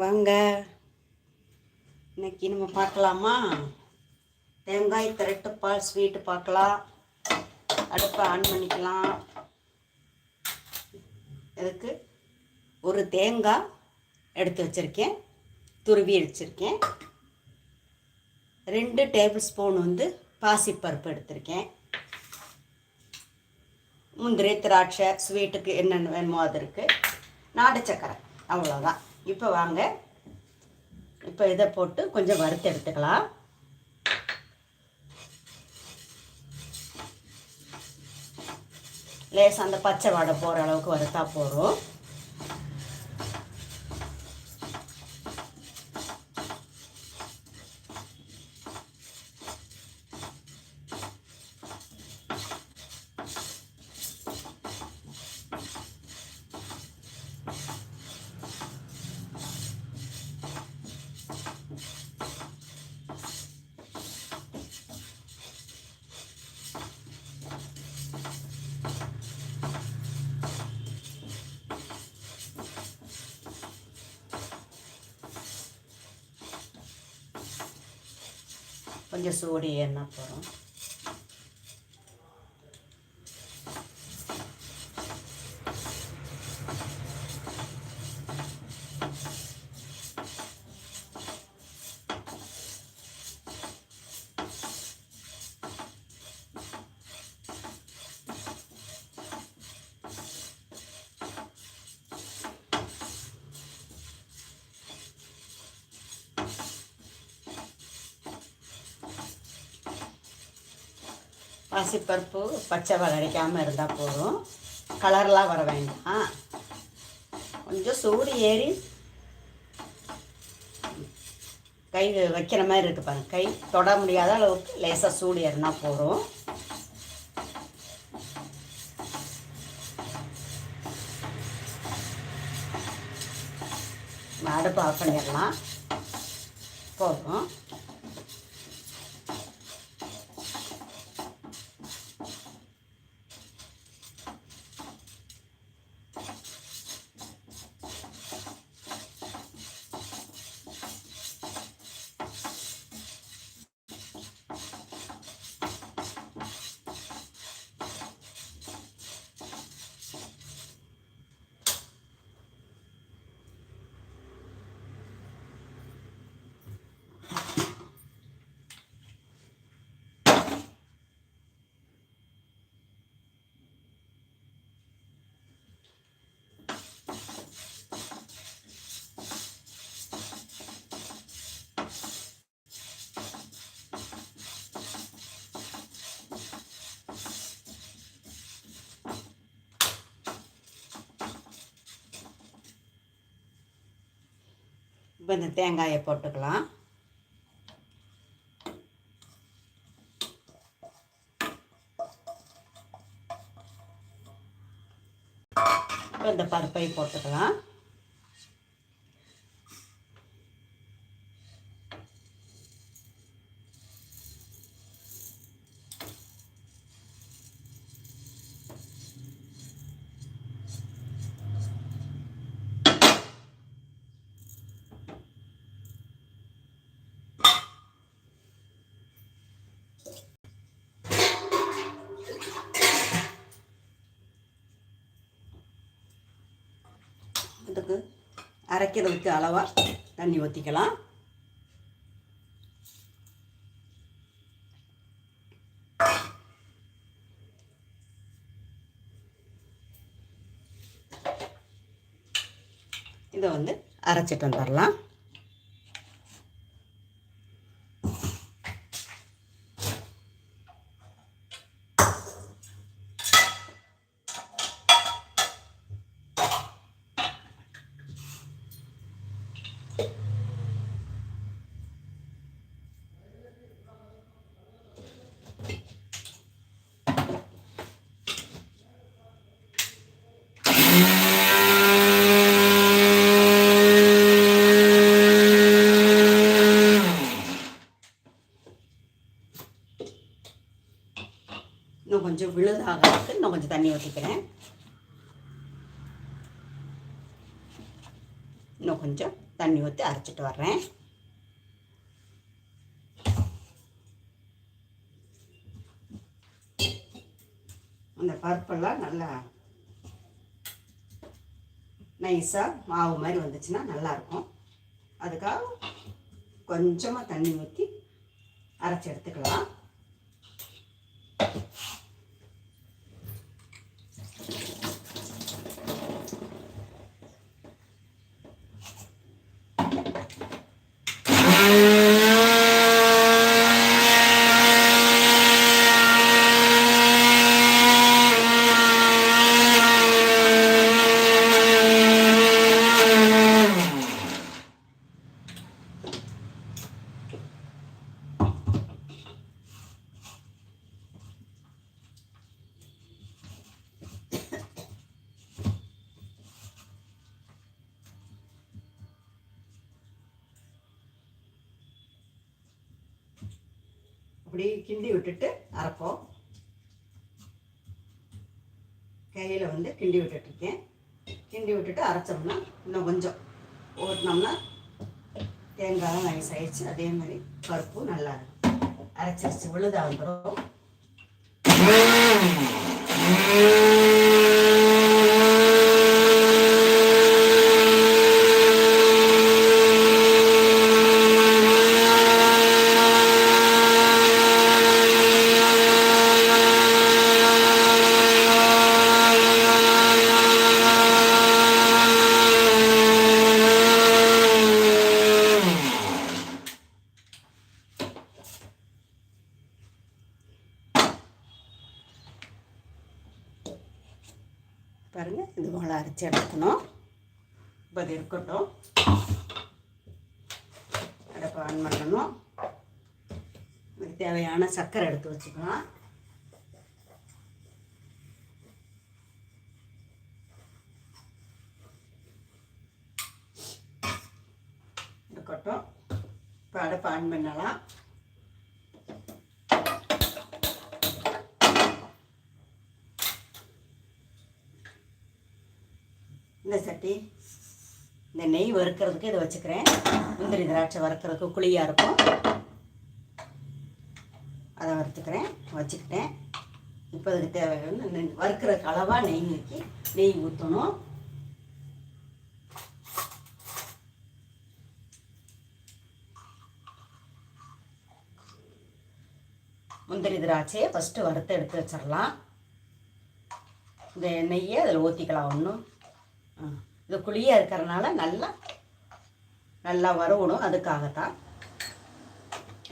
வாங்க. இன்னைக்கு நம்ம பார்க்கலாமா? தேங்காய் திரட்டுப்பால் ஸ்வீட்டு பார்க்கலாம். அடுப்பை ஆன் பண்ணிக்கலாம். இதுக்கு ஒரு தேங்காய் எடுத்து வச்சுருக்கேன். துருவி வச்சுருக்கேன் ரெண்டு டேபிள் ஸ்பூன் வந்து பாசிப்பருப்பு எடுத்திருக்கேன். முந்திரி திராட்சை ஸ்வீட்டுக்கு என்னென்ன வேணுமோ அது இருக்குது நாட்டு சக்கரை அவ்வளோதான் இப்போ வாங்க. இப்போ இதை போட்டு கொஞ்சம் வறுத்து எடுத்துக்கலாம். லேசாக அந்த பச்சை வாடை போகிற அளவுக்கு வறுத்தா போதும். கொஞ்சம் சூடு ஏறினா போகிறோம் பாசிப்பருப்பு பச்சை வளரிக்காமல் இருந்தால் போதும். கலர்லாம் வர வேண்டாம். கொஞ்சம் சூடு ஏறி கை வைக்கிற மாதிரி இருக்குது பாருங்க. கை தொட முடியாத அளவுக்கு லேசாக சூடு ஏறினா போதும். அடுப்பு ஆஃப் பண்ணிடலாம். போதும். இப்போ இந்த தேங்காயை போட்டுக்கலாம். இப்போ இந்த பருப்பை போட்டுக்கலாம் இதுக்கு அரைக்கிறதுக்கு அளவாக தண்ணி ஊற்றிக்கலாம் இதை வந்து அரைச்சிட்டு வந்துடலாம் இன்னும் கொஞ்சம் விழுதாகிறதுக்கு இன்னும் கொஞ்சம் தண்ணி ஊற்றிக்கிறேன் இன்னும் கொஞ்சம் தண்ணி ஊற்றி அரைச்சிட்டு வர்றேன். அந்த பருப்பெல்லாம் நல்லா நைஸாக மாவு மாதிரி வந்துச்சுன்னா நல்லாயிருக்கும். அதுக்காக கொஞ்சமாக தண்ணி ஊற்றி அரைச்சி எடுத்துக்கலாம். அப்படி கிண்டி விட்டுட்டு அரைப்போம். கையில் வந்து கிண்டி விட்டுட்ருக்கேன் கிண்டி விட்டுட்டு அரைச்சோம்னா இன்னும் கொஞ்சம். ஓட்டினோம்னா தேங்காயும் நைஸ் ஆயிடுச்சு அதே மாதிரி பருப்பும் நல்லா இருக்கும். அரைச்சிருச்சு. விழுதா வந்துடும் பாருங்கள் இது எடுக்கணும். இப்போ அது இருக்கட்டும். அடுப்பை ஆன் பண்ணணும். தேவையான சர்க்கரை எடுத்து வச்சுக்கலாம். இருக்கட்டும். இப்போ அடுப்பை ஆன் பண்ணலாம். இந்த சட்டி இந்த நெய் வறுக்கிறதுக்கு இதை வச்சுக்கிறேன். முந்திரி திராட்சை வறுக்கிறதுக்கு குழியாக இருக்கும். அதை வறுத்துக்கிறேன். வச்சுக்கிட்டேன். இப்போ அதுக்கு தேவையான வறுக்கிற வறுக்கிறதுக்கு அளவாக நெய் ஊற்றி நெய் ஊற்றணும் முந்திரி திராட்சையை ஃபஸ்ட்டு வறுத்து எடுத்து வச்சிடலாம். இந்த நெய்யை அதில் ஊற்றிக்கலாம் ஒன்றும். இது குழியாக இருக்கிறனால நல்லா நல்லா வரவணும் அதுக்காகத்தான்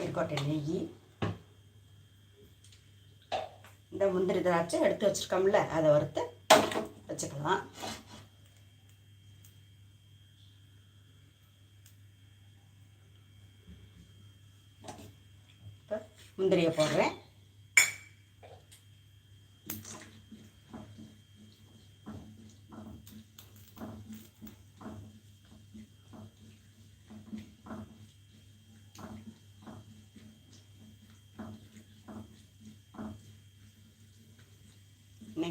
இருக்கட்டும் நெய் இந்த முந்திரி திராட்சை எடுத்து வச்சுருக்கோம்ல அதை வறுத்து வச்சுக்கலாம். இப்போ முந்திரியை போடுறேன்.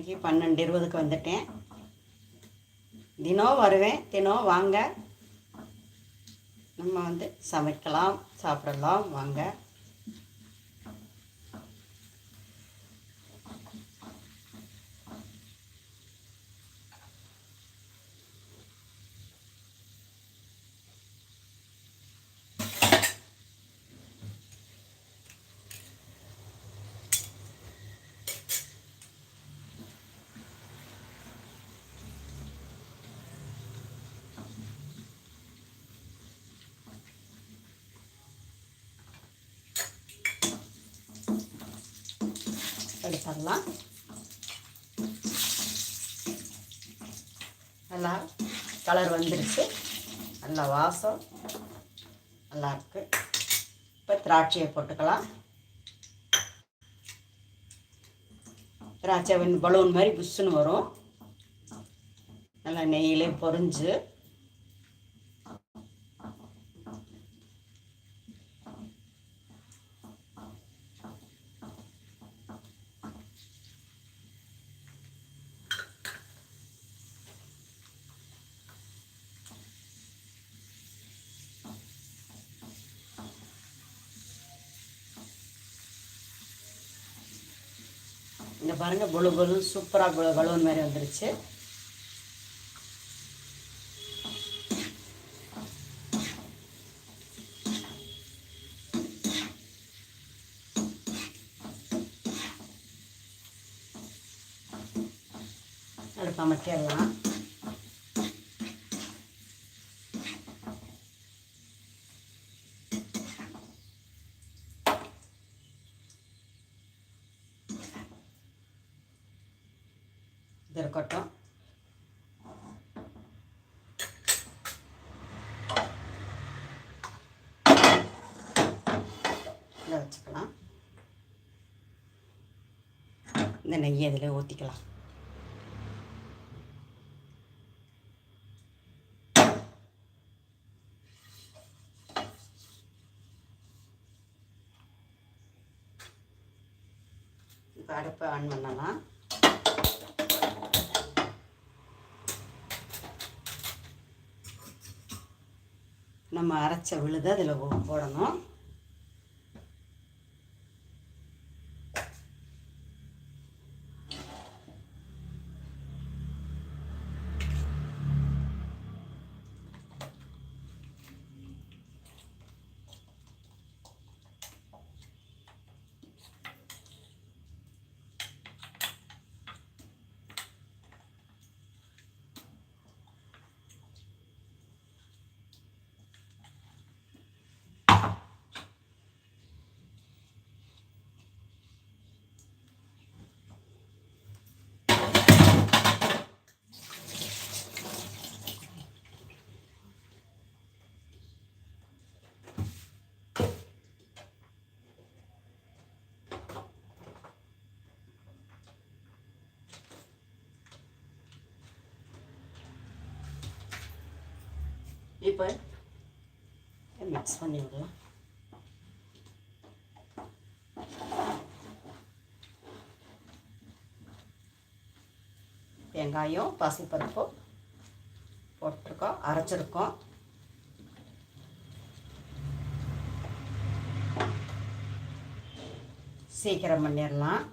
இன்னைக்கு பன்னெண்டு இருபதுக்கு வந்துட்டேன். தினம் வருவேன். தினம் வாங்க. நம்ம வந்து சமைக்கலாம் சாப்பிடலாம். வாங்க. பண்ணலாம். நல்லா கலர் வந்துருச்சு. நல்லா வாசம். நல்லா இருக்கு. இப்போ திராட்சையை போட்டுக்கலாம். திராட்சை பலூன் மாதிரி புஷ்ஷுன்னு வரும். நல்லா நெய்யிலே பொறிஞ்சு இங்கே பாருங்கள் பொழு பொழு சூப்பராக புழு பலூன் மாதிரி வந்துருச்சு அடுப்பு அமைக்கிடலாம் இது இருக்கட்டும் இதை வச்சுக்கலாம் இந்த நெய்யை இதில் ஊற்றிக்கலாம் இப்போ அடுப்பை ஆன் பண்ணலாம். நம்ம அரைச்ச விழுது அதில் போடணும். இப்போ மிக்ஸ் பண்ணி விடலாம் வெங்காயம் பாசிப்பருப்பு போட்டிருக்கோம் அரைச்சிருக்கோம். சீக்கிரம் பண்ணிடலாம்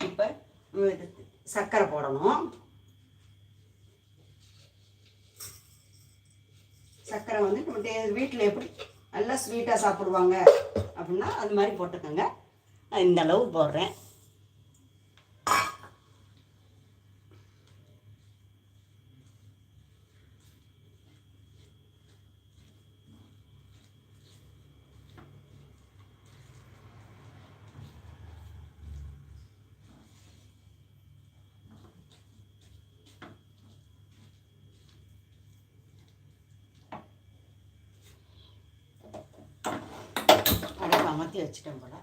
இப்போ இது சர்க்கரை போடணும். சர்க்கரை வந்து நம்ம வீட்டில் எப்படி நல்லா ஸ்வீட்டாக சாப்பிடுவாங்க அப்படின்னா அது மாதிரி போட்டுக்கோங்க. இந்த அளவு போடுறேன் அடுப்பு அமர்த்தி வச்சுட்டேன் போல.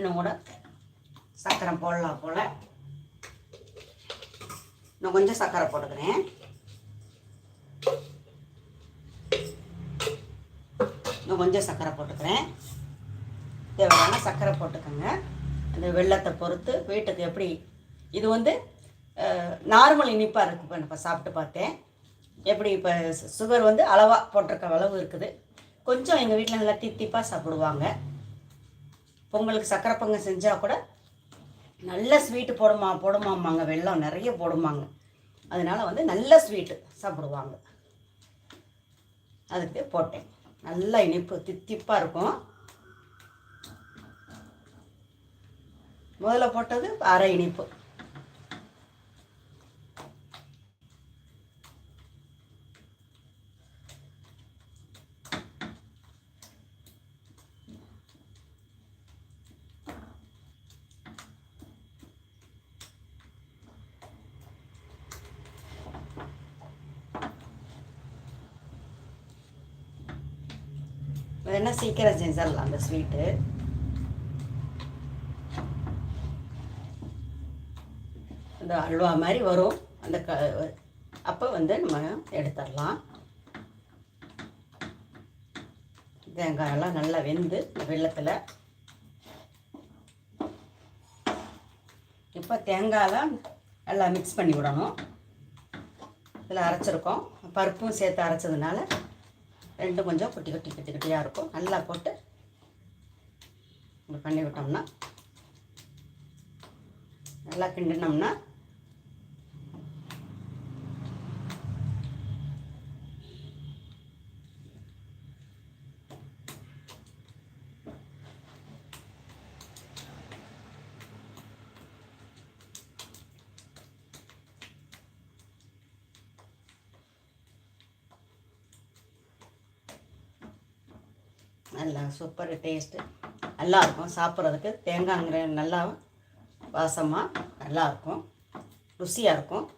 இன்னும் கூட சர்க்கரை போடலாம் போல். இன்னும் கொஞ்சம் சர்க்கரை போட்டுக்கிறேன். இன்னும் கொஞ்சம் சர்க்கரை போட்டுக்கிறேன். தேவையான சர்க்கரை போட்டுக்கோங்க. அந்த வெள்ளத்தை பொறுத்து வீட்டுக்கு எப்படி இது வந்து நார்மல் இனிப்பாக இருக்குது இப்போ இப்போ சாப்பிட்டு பார்த்தேன். எப்படி இப்போ சுகர் வந்து அளவாக போட்டிருக்க அளவு இருக்குது. கொஞ்சம் எங்கள் வீட்டில் நல்லா தித்திப்பாக சாப்பிடுவாங்க. பொங்கலுக்கு சக்கரை பொங்கல் செஞ்சால் கூட நல்ல ஸ்வீட்டு போடுமா போடுமாம்மாங்க வெள்ளம் நிறைய போடுமாங்க. அதனால் வந்து நல்ல ஸ்வீட்டு சாப்பிடுவாங்க. அதுக்கு போட்டேன் நல்ல இனிப்பு தித்திப்பாக இருக்கும். முதல்ல போட்டது அரை இனிப்பு வேணால் சீக்கிரம் செஞ்சிடலாம் அந்த ஸ்வீட்டு இந்த அல்வா மாதிரி வரும். அந்த க அப்போ வந்து நம்ம எடுத்துடலாம். தேங்காயெல்லாம் நல்லா வெந்து வெள்ளத்தில். இப்போ தேங்காயெல்லாம் நல்லா மிக்ஸ் பண்ணி விடணும். இதில் அரைச்சிருக்கோம். பருப்பும் சேர்த்து அரைச்சதுனால ரெண்டும் கொஞ்சம் குட்டி குட்டி குட்டி குட்டியாக இருக்கும். நல்லா போட்டு இப்படி பண்ணி விட்டோம்னா நல்லா கிண்டினோம்னா நல்லா சூப்பர் டேஸ்ட்டு. நல்லாயிருக்கும். சாப்பிட்றதுக்கு தேங்காய்ங்கிற நல்லா வாசமாக நல்லாயிருக்கும். ருசியாக இருக்கும்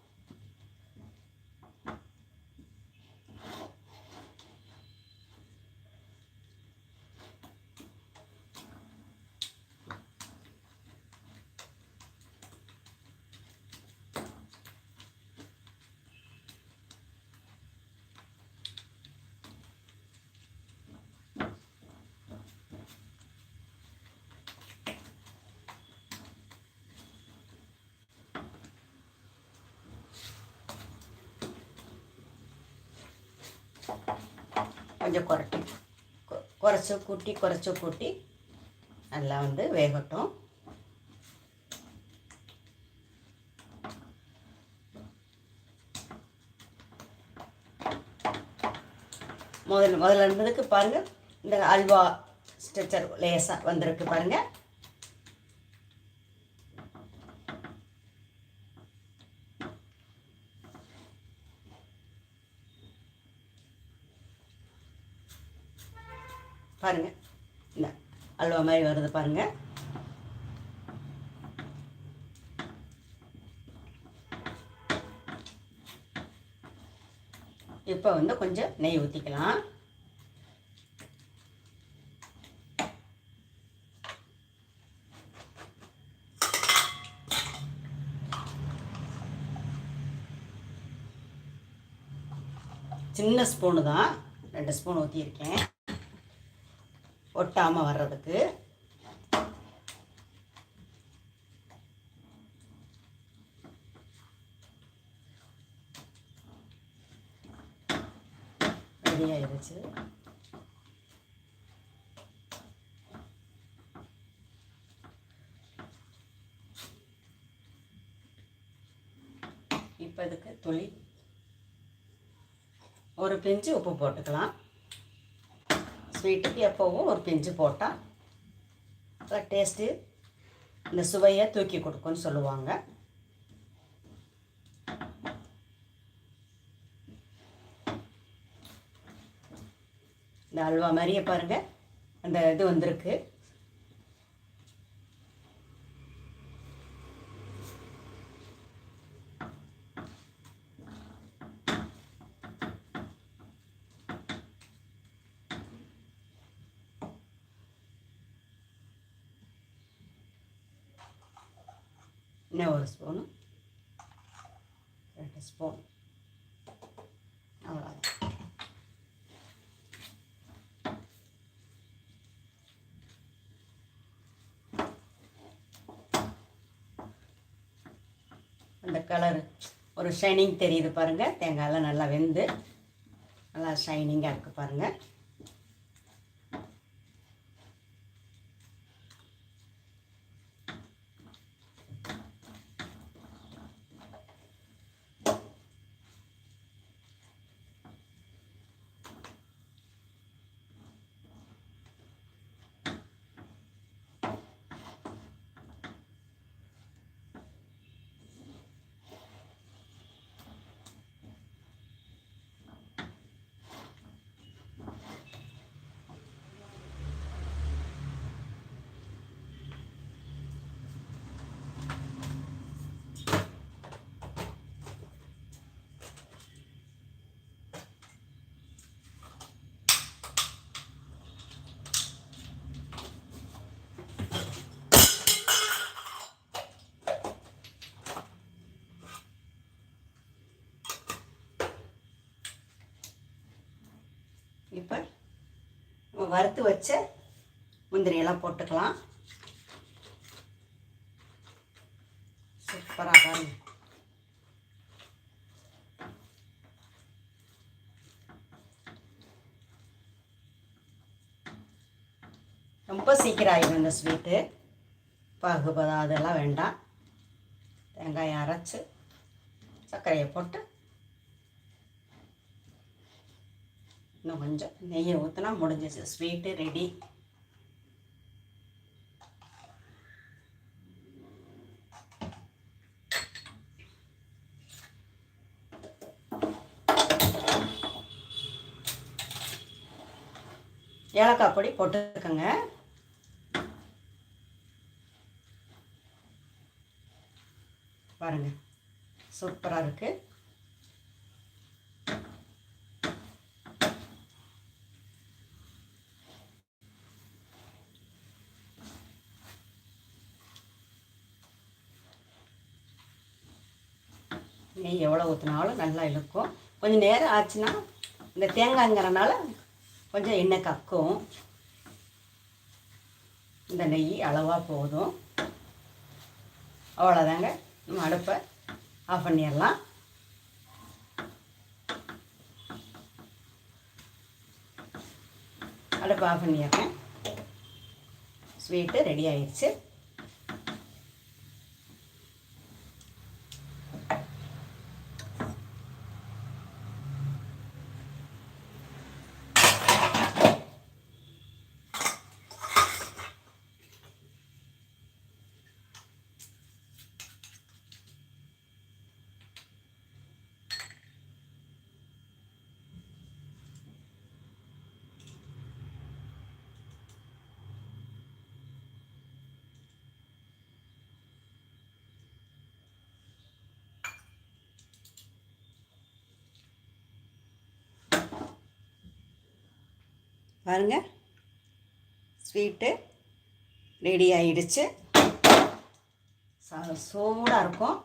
கொஞ்சம் குரட்டி கொ- குறைச்சு கூட்டி குறைச்சி கூட்டி நல்லா வந்து வேகட்டும். முதல்ல முதல்ல இருந்ததுக்கு பாருங்கள் இந்த அல்வா ஸ்ட்ரெச்சர் லேசாக வந்திருக்கு பாருங்கள் பாருங்க இந்த அல்வா மாதிரி வருது பாருங்கள் இப்போ வந்து கொஞ்சம் நெய் ஊற்றிக்கலாம் சின்ன ஸ்பூனு தான். ரெண்டு ஸ்பூன் ஊற்றியிருக்கேன் ஒட்டாமல் வர்றதுக்கு. ரெடி ஆயிடுச்சு இப்போ இதுக்கு துளி. ஒரு பிஞ்சு உப்பு போட்டுக்கலாம். ஸ்வீட்டுக்கு எப்போவும் ஒரு பிஞ்சு போட்டால் டேஸ்ட்டு இந்த சுவையை தூக்கி கொடுக்கும்னு சொல்லுவாங்க. இந்த அல்வா மாதிரியே பாருங்கள் அந்த இது வந்திருக்கு இன்னும் ஒரு ஸ்பூனு ரெண்டு ஸ்பூன் அவ்வளோதான் அந்த கலர் ஒரு ஷைனிங் தெரியுது பாருங்கள் தேங்காயெல்லாம் நல்லா வெந்து நல்லா ஷைனிங்காக இருக்குது பாருங்கள் இப்போ நம்ம வறுத்து வச்ச முந்திரியெல்லாம் போட்டுக்கலாம். சூப்பராக பாருங்க. ரொம்ப சீக்கிரம் ஆகிடும் இந்த ஸ்வீட்டு பாகுபதம் அதெல்லாம் வேண்டாம். தேங்காயை அரைச்சி சர்க்கரையை போட்டு இன்னும் கொஞ்சம். நெய்யை ஊற்றினா முடிஞ்சிச்சு. ஸ்வீட்டு ரெடி ஏலக்காய் பொடி போட்டுக்கோங்க. பாருங்க. சூப்பராக இருக்குது நெய் எவ்வளோ ஊற்றினாலும் நல்லா இழுக்கும். கொஞ்சம் நேரம் ஆச்சுன்னா இந்த தேங்காய்ங்கிறனால கொஞ்சம் எண்ணெய் கக்கும். இந்த நெய் அளவாக போதும். அவ்வளோதாங்க. நம்ம அடுப்பை ஆஃப் பண்ணிடலாம். அடுப்பை ஆஃப் பண்ணிடுறேன். ஸ்வீட்டு ரெடி ஆயிடுச்சு. பாருங்க. ஸ்வீட்டு ரெடி ஆயிடுச்சு. ச- சூடாக இருக்கும்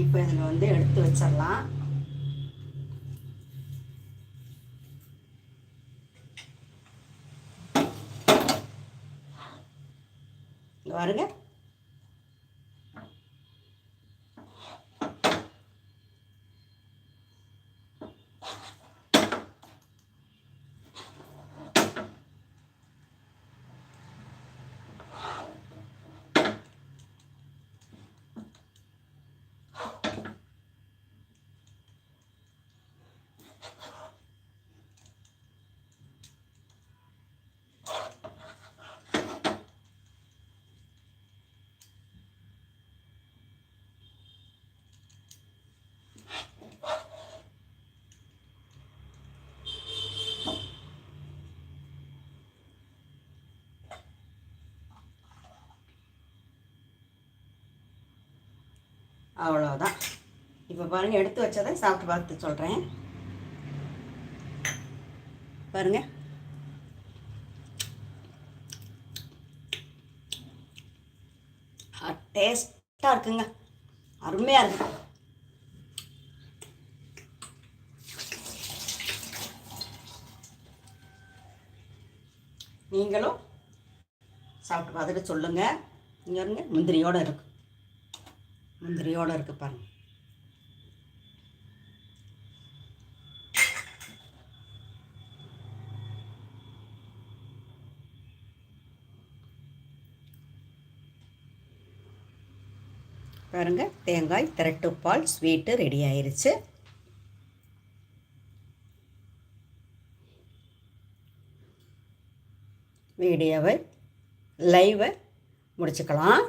இப்போ இதில் வந்து எடுத்து வச்சிடலாம் இங்க அவ்வளோதான் இப்போ பாருங்கள் எடுத்து வச்சதை சாப்பிட்டு பார்த்து சொல்கிறேன் பாருங்க. டேஸ்ட்டாக இருக்குங்க. அருமையாக இருக்கு. நீங்களும் சாப்பிட்டு பார்த்துட்டு சொல்லுங்கள் இங்கே இருங்க முந்திரியோடு இருக்கும் முந்திரியோடு இருக்கு பாருங்கள் பாருங்க தேங்காய் திரட்டுப்பால் ஸ்வீட்டு ரெடி ஆயிருச்சு. வீடியோவை லைவை முடிச்சுக்கலாம்.